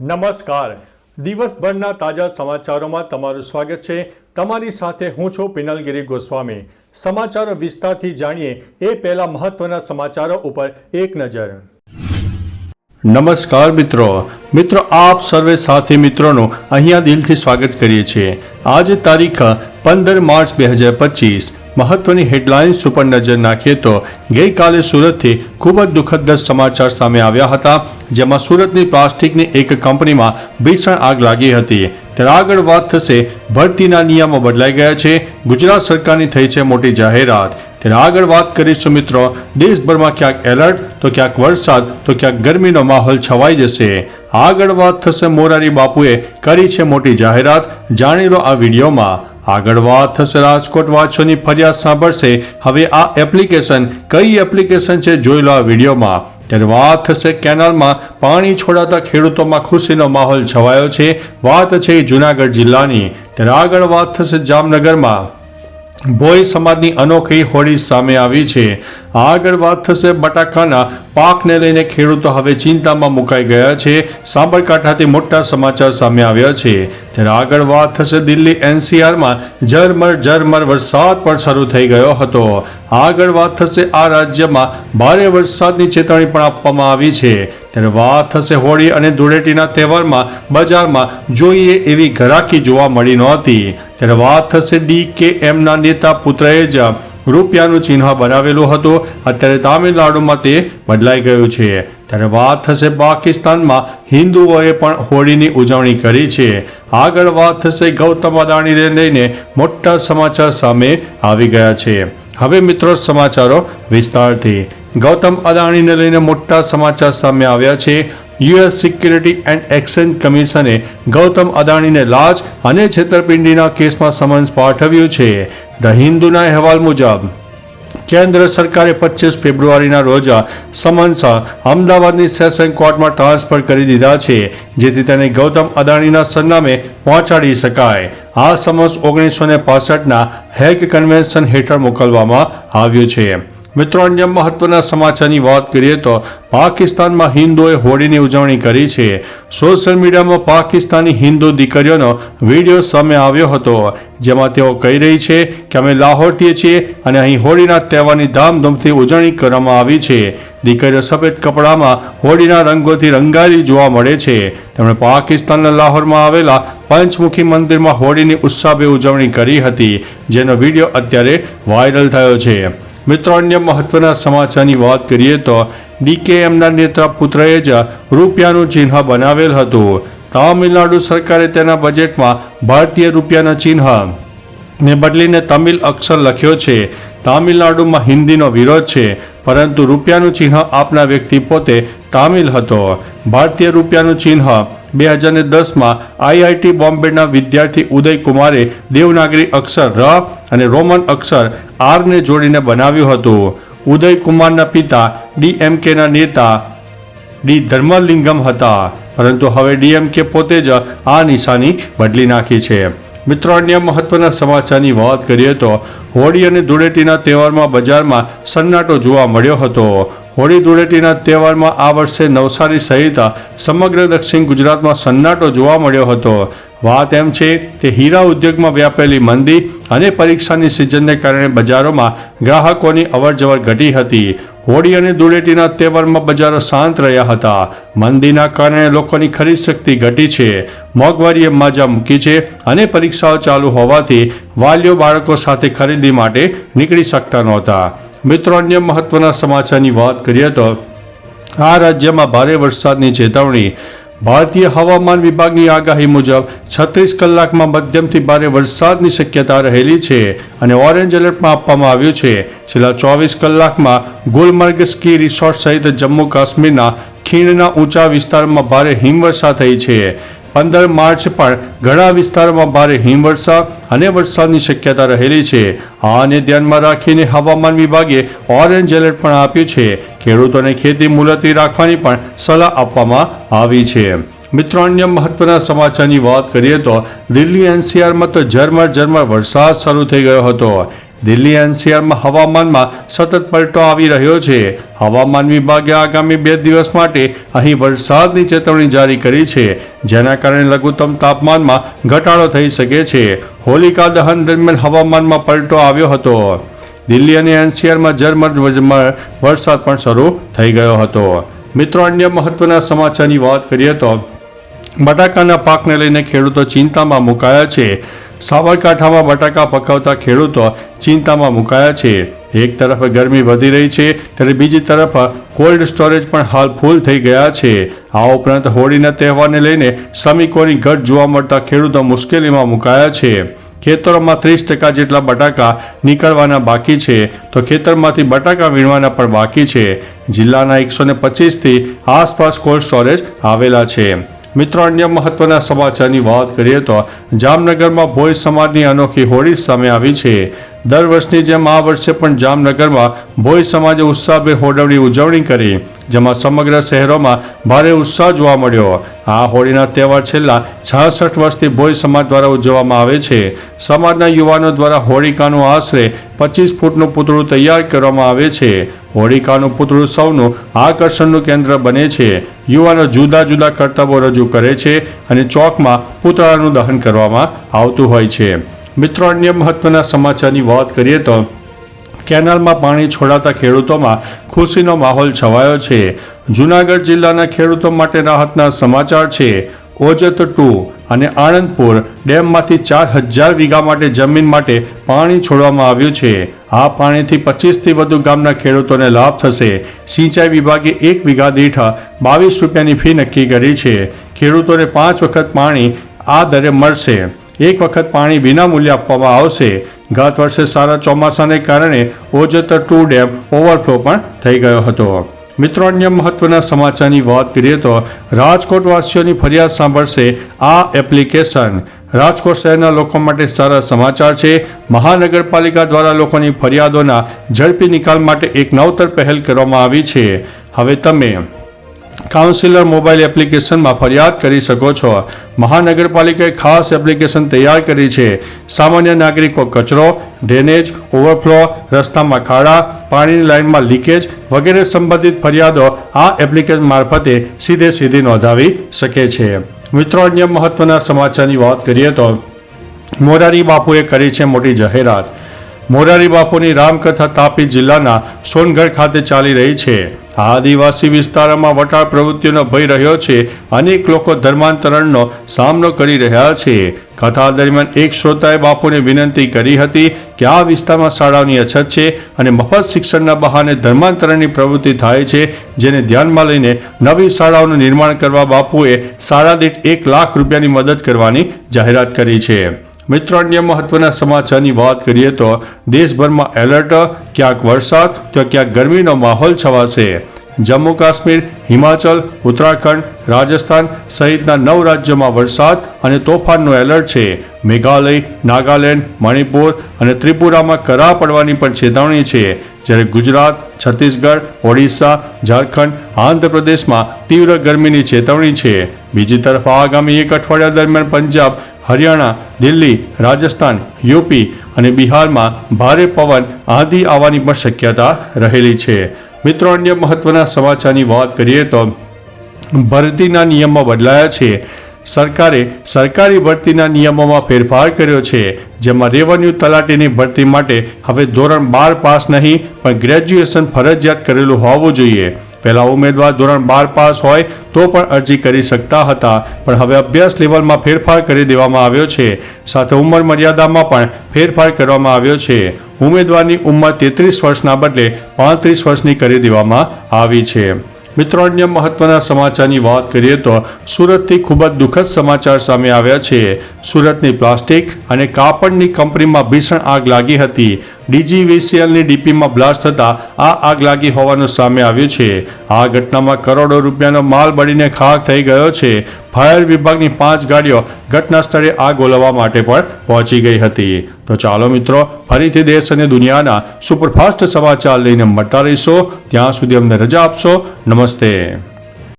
નમસ્કાર. દિવસભરના તાજા સમાચારોમાં તમારું સ્વાગત છે. તમારી સાથે હું છું પિનલગીરી ગોસ્વામી. સમાચારો વિસ્તારથી જાણીએ એ પહેલા મહત્વના સમાચારો ઉપર એક નજર. નમસ્કાર મિત્રો. મિત્રો, આપ સર્વે સાથી મિત્રોનું અહીંયા દિલથી સ્વાગત કરીએ છીએ. આજે તારીખ પંદર માર્ચ બે હજાર પચીસ. મહત્વની હેડલાઇન્સ ઉપર નજર નાખીએ તો ગઈકાલે સુરતથી ખૂબ જ દુઃખદ સમાચાર સામે આવ્યા હતા, જેમાં સુરતની પ્લાસ્ટિકની એક કંપનીમાં ભીષણ આગ લાગી હતી. ત્યારે આગળ વાત થશે, ભરતીના નિયમો બદલાઈ ગયા છે, ગુજરાત સરકારની થઈ છે મોટી જાહેરાત. ત્યારે આગળ વાત કરીશું મિત્રો, દેશભરમાં ક્યાંક એલર્ટ, તો ક્યાંક વરસાદ, તો ક્યાંક ગરમીનો માહોલ છવાઈ જશે. આગળ વાત થશે મોરારી બાપુએ કરી છે મોટી જાહેરાત, જાણી લો આ વિડીયોમાં. આગળ વાત થશે રાજકોટ વાંચોની ફરિયાદ સાંભળશે. હવે આ એપ્લિકેશન કઈ એપ્લિકેશન છે જોઈ લો આ વિડીયોમાં. ત્યારે વાત થશે કેનાલમાં પાણી છોડાતા ખેડૂતોમાં ખુશીનો માહોલ છવાયો છે. વાત છે જુનાગઢ જિલ્લાની. ત્યારે આગળ વાત થશે જામનગરમાં. ભોઈ સમાજની અનોખી હોળી સામે આવી છે. આગળ વાત થશે બટાકાના પાકને લઈને ખેડૂતો હવે ચિંતામાં મુકાઈ ગયા છે. સાબરકાંઠાથી મોટા સમાચાર સામે આવ્યા છે. ત્યારે આગળ વાત થશે દિલ્હી એનસીઆરમાં. ઝરમર ઝરમર વરસાદ પણ શરૂ થઈ ગયો હતો. આગળ વાત થશે આ રાજ્યમાં. ભારે વરસાદની ચેતવણી પણ આપવામાં આવી છે. ત્યારે વાત થશે હોળી અને ધૂળેટીના તહેવારમાં. બજારમાં જોઈએ એવી ઘરાકી જોવા મળી નહોતી. ત્યારે વાત થશે ડી કે એમના નેતા પુત્રએ જ રૂપિયાનું ચિહ્ન બનાવેલું હતું. અત્યારે તામિલનાડુમાં તે બદલાઈ ગયું છે. ત્યારે વાત થશે પાકિસ્તાનમાં. હિન્દુઓએ પણ હોળીની ઉજવણી કરી છે. આગળ વાત થશે ગૌતમ અદાણીને લઈને. મોટા સમાચાર સામે આવી ગયા છે. હવે મિત્રો સમાચારો વિસ્તારથી. ગૌતમ અદાણીને લઈને મોટા સમાચાર સામે આવ્યા છે. યુએસ સિક્યુરિટી એન્ડ એક્સચેન્જ કમિશને ગૌતમ અદાણીને લાજ અને છેતરપિંડીના કેસમાં સમન્સ પાઠવ્યું છે. ધ હિન્દુના અહેવાલ મુજબ, કેન્દ્ર સરકારે પચીસ ફેબ્રુઆરીના રોજ સમન્સ અમદાવાદની સેશન કોર્ટમાં ટ્રાન્સફર કરી દીધા છે, જેથી તેને ગૌતમ અદાણીના સરનામે પહોંચાડી શકાય. આ સમન્સ ઓગણીસો ને પાસઠના હેગ કન્વેન્શન હેઠળ મોકલવામાં આવ્યું છે. મિત્રો, અન્ય મહત્વના સમાચારની વાત કરીએ તો પાકિસ્તાનમાં હિન્દુઓએ હોળીની ઉજવણી કરી છે. સોશિયલ મીડિયામાં પાકિસ્તાની હિન્દુ દીકરીઓનો વીડિયો સામે આવ્યો હતો, જેમાં તેઓ કહી રહી છે કે અમે લાહોરથી છીએ અને અહીં હોળીના તહેવારની ધામધૂમથી ઉજવણી કરવામાં આવી છે. દીકરીઓ સફેદ કપડામાં હોળીના રંગોથી રંગાયેલી જોવા મળે છે. તેમણે પાકિસ્તાનના લાહોરમાં આવેલા પંચમુખી મંદિરમાં હોળીની ઉત્સાહભેર ઉજવણી કરી હતી, જેનો વીડિયો અત્યારે વાયરલ થયો છે. મિત્રો, અન્ય મહત્વના સમાચારની વાત કરીએ તો ડીકેએમના નેતા પુત્રએ જ રૂપિયાનું ચિહ્ન બનાવેલ હતું. તામિલનાડુ સરકારે તેના બજેટમાં ભારતીય રૂપિયાના ચિહ્ન ને બદલીને તમિલ અક્ષર લખ્યો છે. તામિલનાડુમાં હિન્દીનો વિરોધ છે, પરંતુ રૂપિયાનું ચિહ્ન આપના વ્યક્તિ પોતે તામિલ હતો. ભારતીય રૂપિયાનું ચિહ્ન બે હજાર ને દસમાં આઈઆઈટી બોમ્બેના વિદ્યાર્થી ઉદય કુમારે દેવનાગરી અક્ષર ર અને રોમન અક્ષર આરને જોડીને બનાવ્યું હતું. ઉદય કુમારના પિતા ડીએમકેના નેતા ડી ધર્મલિંગમ હતા. પરંતુ હવે ડીએમકે પોતે જ આ નિશાની બદલી નાખી છે. મિત્રો, અન્ય મહત્વના સમાચારની વાત કરીએ તો હોળી અને ધૂળેટીના તહેવારમાં બજારમાં સન્નાટો જોવા મળ્યો હતો. હોળી ધૂળેટીના તહેવારમાં આ વર્ષે નવસારી સહિત સમગ્ર દક્ષિણ ગુજરાતમાં સન્નાટો જોવા મળ્યો હતો. વાત એમ છે કે હીરા ઉદ્યોગમાં વ્યાપેલી મંદી અને પરીક્ષાની સિઝનને કારણે બજારોમાં ગ્રાહકોની અવરજવર ઘટી હતી. હોળી અને ધૂળેટીના તહેવારમાં બજારો શાંત રહ્યા હતા. મંદીના કારણે લોકોની ખરીદ શક્તિ ઘટી છે. મોંઘવારીએ માજા મૂકી છે અને પરીક્ષાઓ ચાલુ હોવાથી વાલીઓ બાળકો સાથે ખરીદી માટે નીકળી શકતા નહોતા. મિત્રો, અન્ય મહત્વના સમાચારની વાત કરીએ તો આ રાજ્યમાં ભારે વરસાદની ચેતવણી. ભારતીય હવામાન વિભાગની આગાહી મુજબ છત્રીસ કલાકમાં મધ્યમથી ભારે વરસાદની શક્યતા રહેલી છે અને ઓરેન્જ એલર્ટમાં આપવામાં આવ્યું છે. છેલ્લા ચોવીસ કલાકમાં ગુલમર્ગ સ્કી રિસોર્ટ સહિત જમ્મુ કાશ્મીરના ખીણના ઊંચા વિસ્તારમાં ભારે હિમવર્ષા થઈ છે. પંદર માર્ચ પણ ઘણા વિસ્તારોમાં ભારે હિમવર્ષા અને વરસાદની શક્યતા રહેલી છે. આને ધ્યાનમાં રાખીને હવામાન વિભાગે ઓરેન્જ એલર્ટ પણ આપ્યું છે. ખેડૂતોને ખેતી મુલતવી રાખવાની પણ સલાહ આપવામાં આવી છે. મિત્રો, અન્ય મહત્વના સમાચારની વાત કરીએ તો દિલ્હી એનસીઆરમાં તો ઝરમર ઝરમર વરસાદ શરૂ થઈ ગયો હતો. દિલ્હી એનસીઆરમાં હવામાનમાં સતત પલટો આવી રહ્યો છે. હવામાન વિભાગે આગામી બે દિવસ માટે અહીં વરસાદની ચેતવણી જારી કરી છે, જેના કારણે લઘુત્તમ તાપમાનમાં ઘટાડો થઈ શકે છે. હોલિકા દહન દરમિયાન હવામાનમાં પલટો આવ્યો હતો. દિલ્હી અને એનસીઆરમાં ઝરમર વરસાદ પણ શરૂ થઈ ગયો હતો. મિત્રો, અન્ય મહત્વના સમાચારની વાત કરીએ તો બટાકાના પાકને લઈને ખેડૂતો ચિંતામાં મુકાયા છે. સાબરકાંઠામાં બટાકા પકવતા ખેડૂતો ચિંતામાં મુકાયા છે. એક તરફ ગરમી વધી રહી છે, ત્યારે બીજી તરફ કોલ્ડ સ્ટોરેજ પણ હાલ ફૂલ થઈ ગયા છે. આ ઉપરાંત હોળીના તહેવારને લઈને શ્રમિકોની ઘટ જોવા મળતા ખેડૂતો મુશ્કેલીમાં મુકાયા છે. ખેતરોમાં ત્રીસ ટકા જેટલા બટાકા નીકળવાના બાકી છે, તો ખેતરમાંથી બટાકા વીણવાના પણ બાકી છે. જિલ્લાના એકસો ને પચીસથી આસપાસ કોલ્ડ સ્ટોરેજ આવેલા છે. મિત્રો, અન્ય મહત્વના સમાચારની વાત કરીએ તો જામનગરમાં ભોજ સમાજની અનોખી હોળી સામે આવી છે. દર વર્ષની જેમ આ વર્ષે પણ જામનગરમાં ભોજ સમાજે ઉત્સાહભેર હોળીની ઉજવણી કરી, જેમાં સમગ્ર શહેરોમાં ભારે ઉત્સાહ જોવા મળ્યો. આ હોળીના તહેવાર છેલ્લા છાસઠ વર્ષથી ભોજ સમાજ દ્વારા ઉજવવામાં આવે છે. સમાજના યુવાનો દ્વારા હોળિકાનું આશરે પચીસ ફૂટનું પૂતળું તૈયાર કરવામાં આવે છે. હોળિકાનું પૂતળું સૌનું આકર્ષણનું કેન્દ્ર બને છે. યુવાનો જુદા જુદા કર્તવ્યો રજૂ કરે છે અને ચોકમાં પુતળાનું દહન કરવામાં આવતું હોય છે. મિત્રો, અન્ય મહત્વના સમાચારની વાત કરીએ તો કેનાલમાં પાણી છોડાતા ખેડૂતોમાં ખુશીનો માહોલ છવાયો છે. જૂનાગઢ જિલ્લાના ખેડૂતો માટે રાહતના સમાચાર છે. ઓજત ટુ અને આણંદપુર ડેમમાંથી ચાર હજાર વીઘા માટે જમીન માટે પાણી છોડવામાં આવ્યું છે. આ પાણીથી પચીસથી વધુ ગામના ખેડૂતોને લાભ થશે. સિંચાઈ વિભાગે એક વીઘા દીઠ બાવીસ રૂપિયાની ફી નક્કી કરી છે. ખેડૂતોને પાંચ વખત પાણી આ દરે મળશે. એક વખત પાણી વિના મૂલ્યે આપવામાં આવશે. ગત વર્ષે સારા ચોમાસાને કારણે ઓજતર ટુ ડેમ ઓવરફ્લો પણ થઈ ગયો હતો. મિત્રો, અન્ય મહત્વના સમાચારની વાત કરીએ તો રાજકોટવાસીઓની ફરિયાદ સાંભળશે આ એપ્લિકેશન. રાજકોટ શહેરના લોકો માટે સારા સમાચાર છે. મહાનગરપાલિકા દ્વારા લોકોની ફરિયાદોના ઝડપી નિકાલ માટે એક નવતર પહેલ કરવામાં આવી છે. હવે તમે કાઉન્સિલર મોબાઈલ એપ્લિકેશનમાં ફરિયાદ કરી શકો છો. મહાનગરપાલિકાએ ખાસ એપ્લિકેશન તૈયાર કરી છે. સામાન્ય નાગરિકો કચરો, ડ્રેનેજ, ઓવરફ્લો, રસ્તામાં ખાડા, પાણીની લાઇનમાં લીકેજ વગેરે સંબંધિત ફરિયાદો આ એપ્લિકેશન મારફતે સીધે સીધી નોંધાવી શકે છે. મિત્રો, અન્ય મહત્વના સમાચારની વાત કરીએ તો મોરારી બાપુએ કરી છે મોટી જાહેરાત. મોરારી બાપુની રામકથા તાપી જિલ્લાના સોનગઢ ખાતે ચાલી રહી છે. આ આદિવાસી વિસ્તારોમાં વટાળ પ્રવૃત્તિઓનો ભય રહ્યો છે. અનેક લોકો ધર્માંતરણનો સામનો કરી રહ્યા છે. કથા દરમિયાન એક શ્રોતાએ બાપુને વિનંતી કરી હતી કે આ વિસ્તારમાં શાળાઓની અછત છે અને મફત શિક્ષણના બહાને ધર્માંતરણની પ્રવૃત્તિ થાય છે, જેને ધ્યાનમાં લઈને નવી શાળાઓનું નિર્માણ કરવા બાપુએ શાળા દીઠ એક લાખ રૂપિયાની મદદ કરવાની જાહેરાત કરી છે. મિત્રો અન્ય મહત્વના સમાચારની વાત કરીએ તો દેશભરમાં એલર્ટ, ક્યાંક વરસાદ, તો ક્યાંક ગરમીનો માહોલ છવાશે. જમ્મુ કાશ્મીર, હિમાચલ, ઉત્તરાખંડ, રાજસ્થાન સહિતના નવ રાજ્યોમાં વરસાદ અને તોફાનનું એલર્ટ છે. મેઘાલય, નાગાલેન્ડ, મણિપુર અને ત્રિપુરામાં કરા પડવાની પણ ચેતવણી છે. જ્યારે ગુજરાત, છત્તીસગઢ, ઓડિશા, ઝારખંડ, આંધ્રપ્રદેશમાં તીવ્ર ગરમીની ચેતવણી છે. બીજી તરફ આગામી એક અઠવાડિયા દરમિયાન પંજાબ હરિયાણા, દિલ્હી, રાજસ્થાન, યુપી અને બિહારમાં ભારે પવન આંધી આવવાની પણ શક્યતા રહેલી છે. મિત્રો, અન્ય મહત્વના સમાચારની વાત કરીએ તો ભરતીના નિયમો બદલાયા છે. સરકારે સરકારી ભરતીના નિયમોમાં ફેરફાર કર્યો છે, જેમાં રેવન્યુ તલાટીની ભરતી માટે હવે ધોરણ બાર પાસ નહીં, પણ ગ્રેજ્યુએશન ફરજિયાત કરેલું હોવું જોઈએ. પહેલા ઉમેદવાર ધોરણ બાર પાસ હોય તો પણ અરજી કરી શકતા હતા, પણ હવે અભ્યાસ લેવલમાં ફેરફાર કરી દેવામાં આવ્યો છે. સાથે ઉંમર મર્યાદામાં પણ ફેરફાર કરવામાં આવ્યો છે. ઉમેદવારની ઉંમર તેત્રીસ વર્ષના બદલે પાંત્રીસ વર્ષની કરી દેવામાં આવી છે. મિત્રો, અન્ય મહત્વના સમાચારની વાત કરીએ તો સુરતથી ખૂબ જ દુઃખદ સમાચાર સામે આવ્યા છે. સુરતની પ્લાસ્ટિક અને કાપડની કંપનીમાં ભીષણ આગ લાગી હતી. ડીજીવીસીએલની ડીપીમાં બ્લાસ્ટ થતાં આ આગ લાગી હોવાનું સામે આવ્યું છે. આ ઘટનામાં કરોડો રૂપિયાનો માલ બળીને ખાક થઈ ગયો છે. ફાયર વિભાગની પાંચ ગાડીઓ ઘટના સ્થળે આગ ઓલવવા માટે પણ પહોંચી ગઈ હતી. તો ચાલો મિત્રો, ફરીથી દેશ અને દુનિયાના સુપરફાસ્ટ સમાચાર લઈને મળતા રહીશો. ત્યાં સુધી અમને રજા આપશો. નમસ્તે.